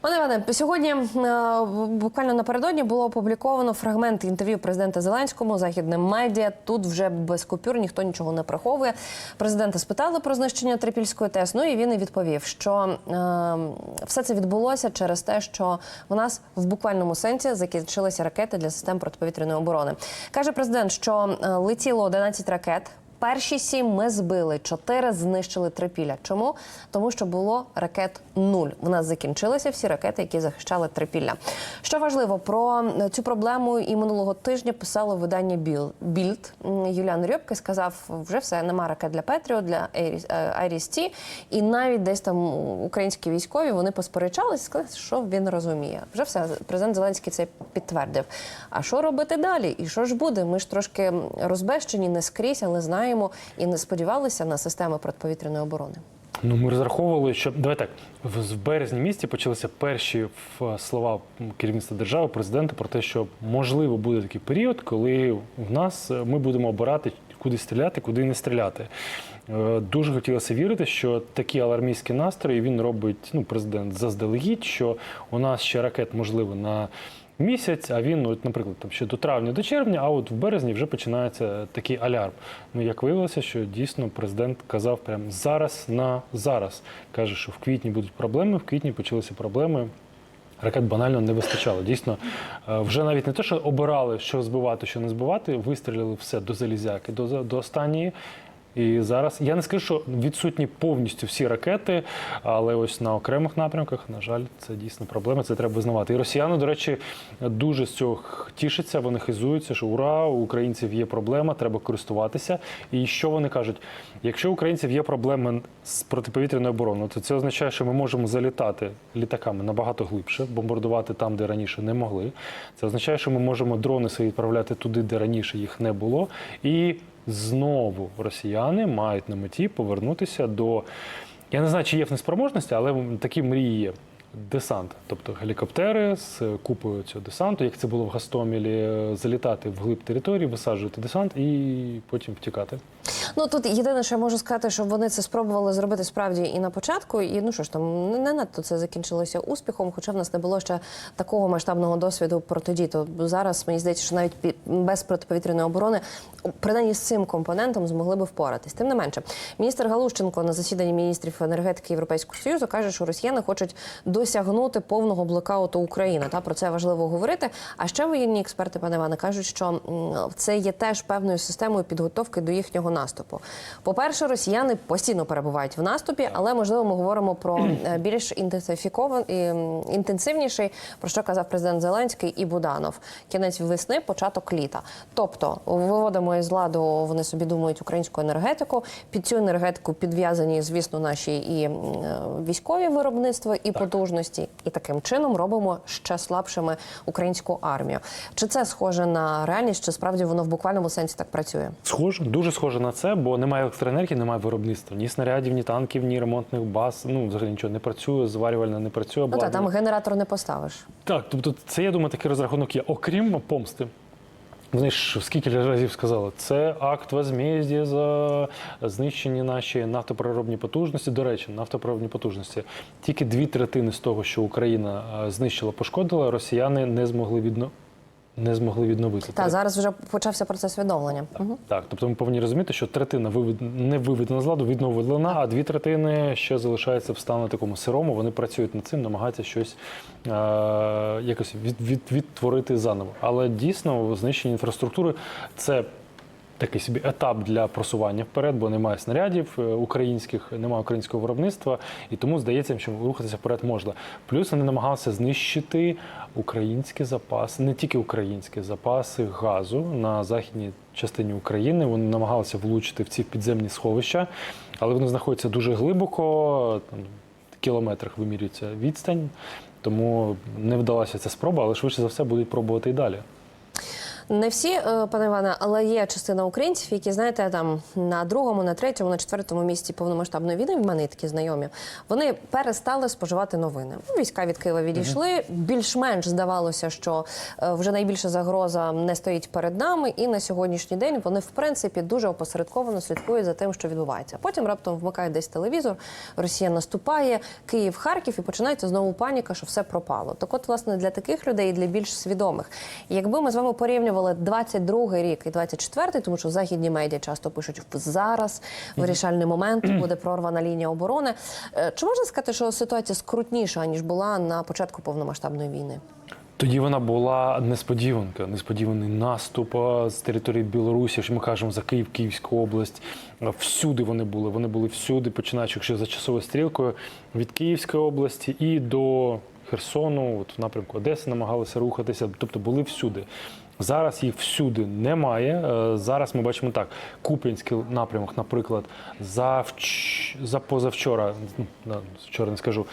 Пане Іване, сьогодні е, буквально напередодні було опубліковано фрагмент інтерв'ю президента Зеленському західним медіа. Тут вже без купюр ніхто нічого не приховує. Президента спитали про знищення Трипільської ТЕС. Ну і він і відповів, що е, все це відбулося через те, що в нас в буквальному сенсі закінчилися ракети для систем протиповітряної оборони. каже президент, що е, летіло 11 ракет. Перші сім ми збили, чотири знищили трипілля. Чому? Тому що було ракет нуль. В нас закінчилися всі ракети, які захищали трипілля. Що важливо про цю проблему і минулого тижня писало видання Біл Більд. Юліан Рьопке сказав: вже все нема ракет для Петріо, для Айріс Ті. І навіть десь там українські військові вони посперечалися, сказали, що він розуміє. Вже все президент Зеленський це підтвердив. А що робити далі? І що ж буде? Ми ж трошки розбещені не скрізь, але знаємо і не сподівалися на системи протиповітряної оборони. Ну, ми розраховували, що давай так в березні місяці почалися перші в- слова керівництва держави, президента про те, що можливо буде такий період, коли в нас е, ми будемо обирати, куди стріляти, куди не стріляти. Е, Дуже хотілося вірити, що такі алармійські настрої він робить ну, президент заздалегідь, що у нас ще ракет можливо на місяць, а він, от, наприклад, там ще до травня, до червня, а от в березні вже починається такий алярм. Ну як виявилося, що дійсно президент казав прямо зараз на зараз. Каже, що в квітні будуть проблеми, в квітні почалися проблеми. Ракет банально не вистачало. Дійсно, е, вже навіть не те, що обирали, що збивати, що не збивати, вистрілили все до залізяки, до, до останньої. І зараз я не скажу, що відсутні повністю всі ракети, але ось на окремих напрямках, на жаль, це дійсно проблема. Це треба визнавати. І росіяни, до речі, дуже з цього тішаться. Вони хизуються, що ура, у українців є проблема, треба користуватися. І що вони кажуть? Якщо у українців є проблеми з протиповітряною обороною, то це означає, що ми можемо залітати літаками набагато глибше, бомбардувати там, де раніше не могли. Це означає, що ми можемо дрони свої відправляти туди, де раніше їх не було. І знову росіяни мають на меті повернутися до. Я не знаю, чи є в неспроможності, але такі мрії є. Десант, тобто гелікоптери з купою цього десанту, як це було в Гастомілі, залітати в глиб території, висаджувати десант і потім втікати. Ну тут єдине, що я можу сказати, що вони це спробували зробити справді і на початку. І ну що ж там не- надто це закінчилося успіхом, хоча в нас не було ще такого масштабного досвіду протидії. То зараз мені здається, що навіть без протиповітряної оборони, принаймні з цим компонентом, змогли би впоратись. Тим не менше, міністр Галущенко на засіданні міністрів енергетики Європейського союзу каже, що росіяни хочуть досягнути повного блокауту України. Та про це важливо говорити. А ще воєнні експерти, пане Іване, кажуть, що це є теж певною системою підготовки до їхнього наступу. По-перше, росіяни постійно перебувають в наступі, але можливо ми говоримо про е, більш інтенсифікований інтенсивніший, про що казав президент Зеленський і Буданов. Кінець весни, початок літа. Тобто виводимо із ладу, вони собі думають українську енергетику. Під цю енергетику підв'язані, звісно, наші і е, військові виробництва, і потужності, і таким чином робимо ще слабшими українську армію. Чи це схоже на реальність? Чи справді воно в буквальному сенсі так працює? Схоже, дуже схоже на це, бо немає електроенергії, немає виробництва, ні снарядів, ні танків, ні ремонтних баз. Ну взагалі нічого не працює, зварювальна не працює. Ну та там генератор не поставиш. Так, тобто це, я думаю, такий розрахунок є. Окрім помсти. Вони ж скільки разів сказали, це акт возмездя за знищені наші нафтопереробні потужності. До речі, нафтопереробні потужності. Тільки дві третини з того, що Україна е, знищила, пошкодила, росіяни не змогли відно... не змогли відновити. Та зараз вже почався процес відновлення. Мгм. Так, тобто ми повинні розуміти, що третина вивед- не виведена з ладу, відновлена, а дві третини ще залишаються в стану такому сирому. Вони працюють над цим, намагаються щось е- якось від, від, відтворити заново. Але дійсно знищення інфраструктури це. Такий собі етап для просування вперед, бо немає снарядів е, українських, немає українського виробництва, і тому здається, що рухатися вперед можна. Плюс вони намагалися знищити українські запаси, не тільки українські запаси газу на західній частині України. Вони намагалися влучити в ці підземні сховища, але вони знаходяться дуже глибоко, там кілометрах вимірюється відстань, тому не вдалася ця спроба, але швидше за все будуть пробувати і далі. Не всі, е, пане Іване, але є частина українців, які знаєте, там на другому, на третьому, на четвертому місці повномасштабної війни. В мене такі знайомі. Вони перестали споживати новини. Війська від Києва відійшли. Більш-менш здавалося, що е, вже найбільша загроза не стоїть перед нами, і на сьогоднішній день вони в принципі дуже опосередковано слідкують за тим, що відбувається. Потім раптом вмикають десь телевізор, Росія наступає, Київ, Харків, і починається знову паніка, що все пропало. Так, от, власне, для таких людей, і для більш свідомих, якби ми з вами порівнювали 22-й рік і 24-й, тому що західні медіа часто пишуть зараз вирішальний момент, буде прорвана лінія оборони. Е, Чи можна сказати, що ситуація скрутніша ніж була на початку повномасштабної війни? Тоді вона була несподіванка, несподіваний наступ з території Білорусі. Що ми кажемо за Київ, Київську область. Всюди вони були. Вони були всюди, починаючи якщо за часовою стрілкою від Київської області і до Херсону, от в напрямку Одеси намагалися рухатися, тобто були всюди. Зараз їх всюди немає. Е, Зараз ми бачимо так: Куп'янський напрямок, наприклад, завч... за позавчора, ну, вчора не скажу,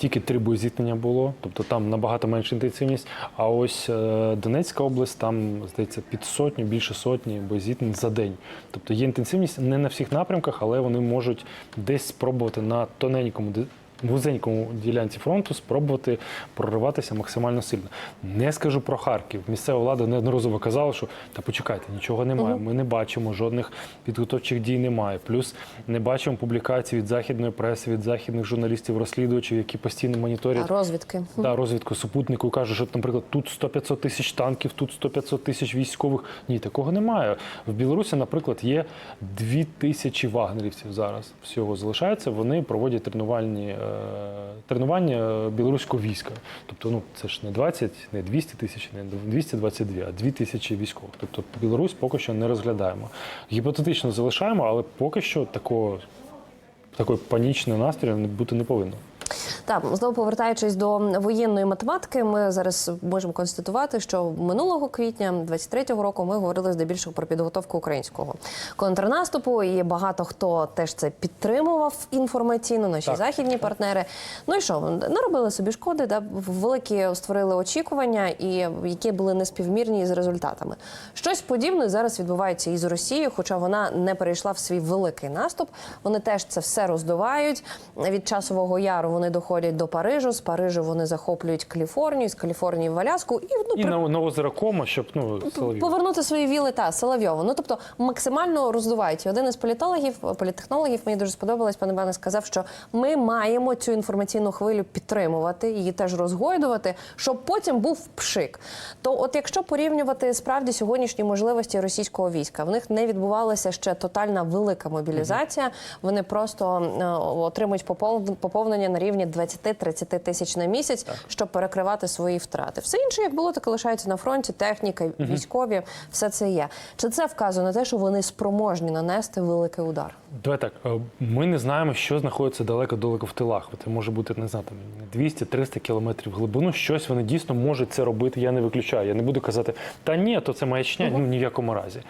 тільки три боєзіткнення було, тобто там набагато менша інтенсивність. А ось е, Донецька область, там здається під сотню, більше сотні боєзіткнень за день. Тобто є інтенсивність не на всіх напрямках, але вони можуть десь спробувати на тоненькому вузенькому ділянці фронту спробувати прориватися максимально сильно. Не скажу про Харків. Місцева влада неодноразово казала, що та почекайте, нічого немає. Ми не бачимо жодних підготовчих дій. Немає. Плюс не бачимо публікацій від західної преси, від західних журналістів-розслідувачів, які постійно моніторять розвідки? Да, розвідку супутнику кажуть, що, наприклад, тут 100-500 тисяч танків, тут 100-500 тисяч військових. Ні, такого немає. В Білорусі, наприклад, є 2 тисячі вагнерівців зараз всього залишається. Вони проводять тренувальні е, тренування білоруського війська. Тобто, ну це ж не 20, не 200 тисяч, не 222, а 2 тисячі військових. Тобто Білорусь поки що не розглядаємо. Гіпотетично залишаємо, але поки що такого. Такої панічної настрою бути не повинно. Так, знову повертаючись до воєнної математики, ми зараз можемо констатувати, що минулого квітня 23-го року ми говорили здебільшого про підготовку українського контрнаступу, і багато хто теж це підтримував інформаційно. Наші Так. західні партнери. Ну і що наробили собі шкоди, да великі створили очікування, і які були неспівмірні з результатами. Щось подібне зараз відбувається і з Росією, хоча вона не перейшла в свій великий наступ. Вони теж це все роздувають. Від часового яру вони доходять до Парижу. З Парижу вони захоплюють Каліфорнію, з Каліфорнії в Аляску і ну І при- на, на озеро Кома, щоб ну Солов'їв. повернути свої віли та Соловйову. Ну тобто максимально роздувають. І один із політологів, політехнологів, мені дуже сподобалось, пане Бане, сказав, що ми маємо цю інформаційну хвилю підтримувати, її теж розгойдувати, щоб потім був пшик. То, от якщо порівнювати справді сьогоднішні можливості російського війська, в них не відбувалася ще тотальна велика мобілізація. Вони просто е, отримують попов- поповнення на рівні 20-30 тисяч на місяць, щоб перекривати свої втрати. Все інше, як було, так і лишається на фронті. Техніка, військові, все це є. Чи це вказує на те, що вони спроможні нанести великий удар? Давай так, е, ми не знаємо, що знаходиться далеко-далеко в тилах. Це може бути не знаю, там 200-300 кілометрів глибину. Щось вони дійсно можуть це робити. Я не виключаю. Я не буду казати, та ні, то це маячня. Ну ні в якому разі.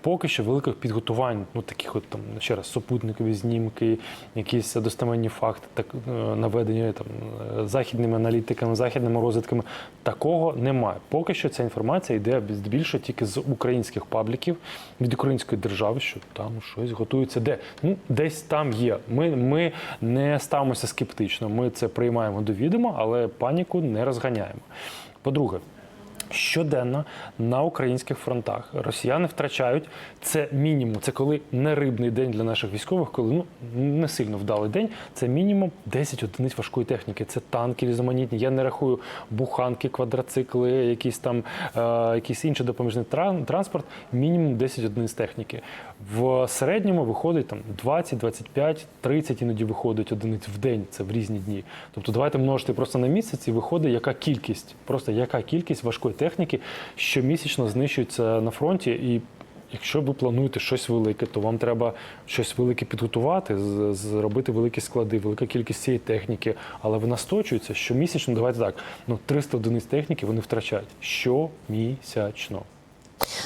Поки що великих підготувань, ну таких от там ще раз супутникові знімки, якісь достеменні факти, так е, наведені там е, західними аналітиками, західними розвідками. Такого немає. Поки що ця інформація йде більше тільки з українських пабліків від української держави, що там щось готується. Де ну десь там є. Ми, ми не ставимося скептично. Ми це приймаємо до відома, але паніку не розганяємо. По-друге. Щоденно на українських фронтах росіяни втрачають це мінімум. Це коли не рибний день для наших військових, коли ну не сильно вдалий день. Це мінімум 10 одиниць важкої техніки. Це танки різноманітні. Я не рахую буханки, квадроцикли, якісь там е, якийсь інший допоміжний транспорт. Мінімум 10 одиниць техніки. В середньому виходить там 20, 25, 30 іноді виходить одиниць в день. Це в різні дні. Тобто давайте множити просто на місяць і виходить, яка кількість, просто яка кількість важкої техніки щомісячно знищуються на фронті. І якщо ви плануєте щось велике, то вам треба щось велике підготувати, зробити великі склади, велика кількість цієї техніки, але вона сточується щомісячно. Давайте так, ну 300 одиниць техніки вони втрачають щомісячно.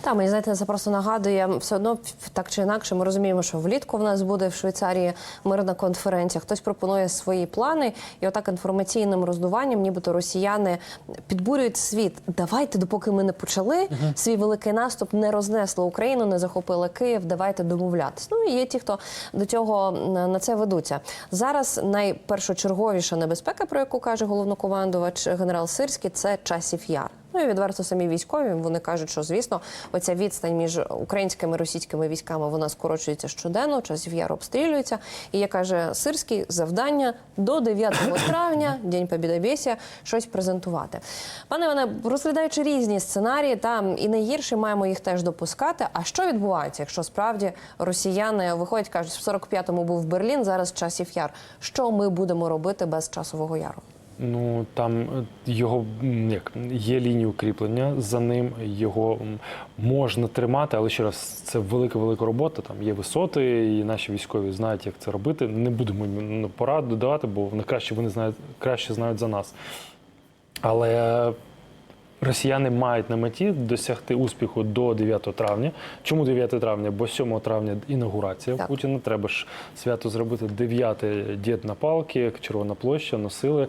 Та мені знаєте, це просто нагадує все одно так чи інакше. Ми розуміємо, що влітку в нас буде в Швейцарії мирна конференція. Хтось пропонує свої плани, і отак інформаційним роздуванням, нібито росіяни підбурюють світ. Давайте, допоки ми не почали свій великий наступ, не рознесли Україну, не захопили Київ. Давайте домовлятись. Ну і є ті, хто до цього на це ведуться. Зараз найпершочерговіша небезпека, про яку каже головнокомандувач генерал Сирський, це часів яр. Ну і відверто самі військові вони кажуть, що звісно, оця відстань між українськими і російськими військами вона скорочується щоденно. Часів яр обстрілюється. І як каже Сирський, завдання до 9 травня, День Побєдобєсія, щось презентувати. Пане Іване, розглядаючи різні сценарії, там і найгірше маємо їх теж допускати. А що відбувається, якщо справді росіяни виходять, кажуть, в 45-му був Берлін, зараз часів яр. Що ми будемо робити без часового яру? Ну там е, його як є лінії укріплення за ним. Його можна тримати, але ще раз це велика велика робота. Там є висоти, і наші військові знають, як це робити. Не будемо ну, порад додавати, бо вони краще вони знають краще знають за нас. Але росіяни мають на меті досягти успіху до 9 травня. Чому 9 травня? Бо 7 травня інаугурація Так. Путіна. Треба ж свято зробити 9 дід на палки, Червона площа, носили,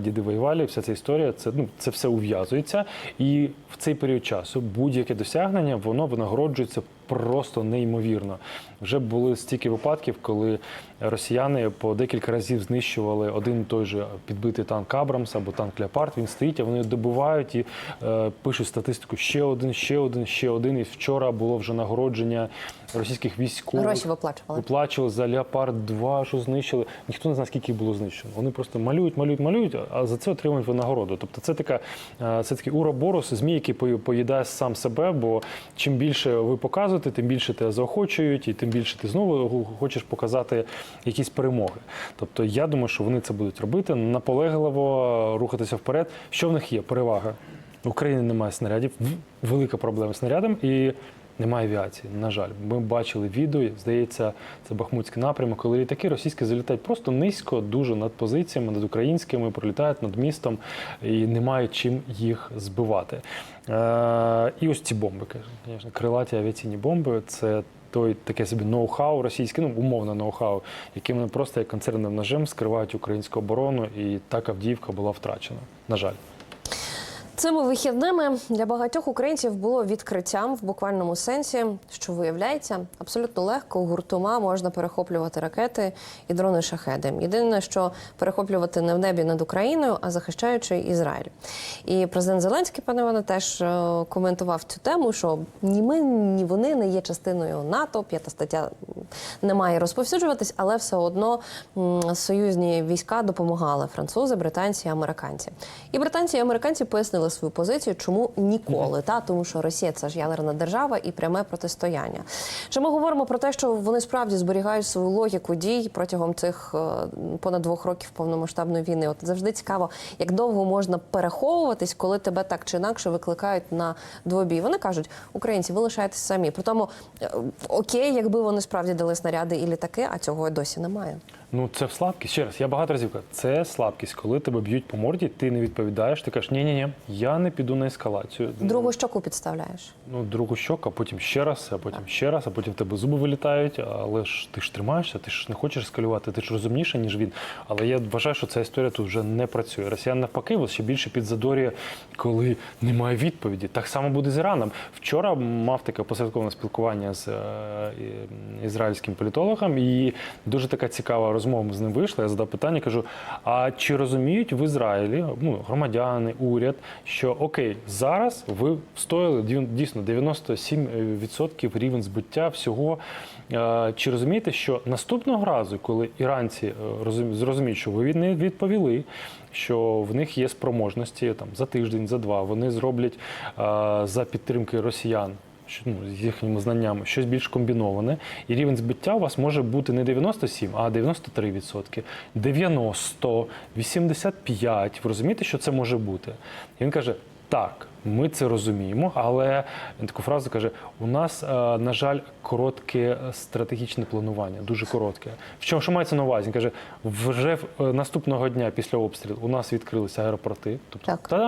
діди воювали. Вся ця історія, це ну це все ув'язується. І в цей період часу будь-яке досягнення воно винагороджується просто неймовірно. Вже були стільки випадків, коли росіяни по декілька разів знищували один і той же підбитий танк Абрамс або танк Леопард. Він стоїть, а вони добувають і е, пишуть статистику ще один, ще один, ще один. І вчора було вже нагородження російських військових. Гроші виплачували. Виплачували за Леопард 2, що знищили. Ніхто не знає, скільки їх було знищено. Вони просто малюють, малюють, малюють, а за це отримують винагороду. Тобто це така е, це такий уроборос, змій, який пої- поїдає сам себе. Бо чим більше ви показуєте, тим більше тебе заохочують, і тим більше ти знову хочеш показати якісь перемоги. Тобто я думаю, що вони це будуть робити наполегливо рухатися вперед. Що в них є? Перевага. В Україні немає снарядів, велика проблема з снарядом і. Немає авіації, на жаль. Ми бачили відео, здається, це Бахмутський напрямок, коли літаки російські залітають просто низько, дуже над позиціями, над українськими, пролітають над містом і немає чим їх збивати. Е, і ось ці бомби, звісно, крилаті авіаційні бомби це. Той таке собі ноу-хау російське, ну умовне ноу-хау, яким вони просто як концерним ножем скривають українську оборону, і так Авдіївка була втрачена. На жаль. Цими вихідними для багатьох українців було відкриттям в буквальному сенсі, що виявляється абсолютно легко гуртома можна перехоплювати ракети і дрони шахеди. Єдине, що перехоплювати не в небі над Україною, а захищаючи Ізраїль. І президент Зеленський, пане Іване, теж е, коментував цю тему, що ні ми, ні вони не є частиною НАТО. П'ята стаття не має розповсюджуватись, але все одно союзні війська допомагали французи, британці, американці. І британці і американці пояснили свою позицію, чому ніколи, та тому що Росія це ж ядерна держава і пряме протистояння. Чи ми говоримо про те, що вони справді зберігають свою логіку дій протягом цих е, понад двох років повномасштабної війни? От завжди цікаво, як довго можна переховуватись, коли тебе так чи інакше викликають на двобій. Вони кажуть, українці, ви лишаєтесь самі. При тому е, окей, якби вони справді дали снаряди і літаки, а цього досі немає. Ну, це слабкість. Ще раз, я багато разів кажу, це слабкість, коли тебе б'ють по морді, ти не відповідаєш, ти кажеш, ні, ні, ні, я не піду на ескалацію. Другу щоку підставляєш. Ну, другу щоку, а потім ще раз, а потім ще раз, а потім в тебе зуби вилітають. Але ж ти ж тримаєшся, ти ж не хочеш ескалювати, ти ж розумніше, ніж він. Але я вважаю, що ця історія тут вже не працює. Росіян навпаки, ще більше підзадорює, коли немає відповіді. Так само буде з Іраном. Вчора мав таке посередковане спілкування з е, ізраїльським політологом, і дуже така цікава розмова з ним вийшла. Я задав питання, кажу: а чи розуміють в Ізраїлі ну, громадяни, уряд, що окей, зараз ви встояли дійсно 97% рівень збиття всього. Е, Чи розумієте, що наступного разу, коли іранці е, зрозуміють, що ви них відповіли, що в них є спроможності там за тиждень, за два, вони зроблять е, за підтримки росіян. Ну, з їхніми знаннями щось більш комбіноване, і рівень збиття у вас може бути не 97, а 93%, 90, 85. Ви розумієте, що це може бути? І він каже: так, Ми це розуміємо, але він таку фразу каже: у нас, е, на жаль, коротке стратегічне планування, дуже коротке. В чому що мається на увазі? Він каже, вже е, наступного дня після обстрілу у нас відкрилися аеропорти. Тобто, Так. та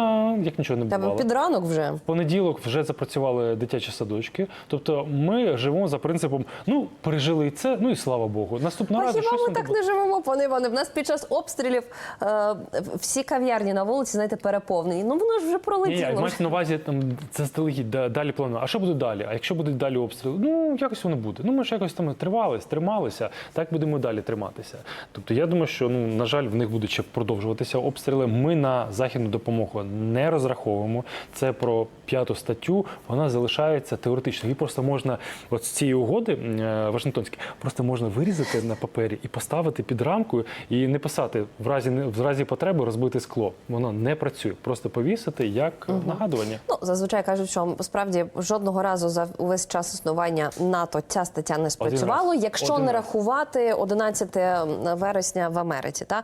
як нічого не бувало. під ранок вже. В понеділок вже запрацювали дитячі садочки. Тобто ми живемо за принципом: ну пережили і це, ну і слава Богу. Наступного разу щось ми не так буде. не живемо, пане Іване? В нас під час обстрілів е, всі кав'ярні на вулиці, знаєте, переповнені. Ну воно ж вже пролетіло. ні, на увазі там заздалегідь да- далі плану. А що буде далі? А якщо будуть далі обстріли? Ну якось воно буде. Ну ми ж якось там тривались, трималися. Так будемо далі триматися. Тобто я думаю, що ну на жаль, в них будуть ще продовжуватися обстріли. Ми на західну допомогу не розраховуємо. Це про п'яту статтю. Вона залишається теоретично. Її просто можна, от з цієї угоди е, Вашингтонської, просто можна вирізати на папері і поставити під рамкою, і не писати в разі в разі потреби розбити скло. Воно не працює. Просто повісити як нагадування. Ну, зазвичай кажуть, що справді жодного разу за увесь час існування НАТО ця стаття не спрацювала, якщо Один не раз. рахувати 11 вересня в Америці. Та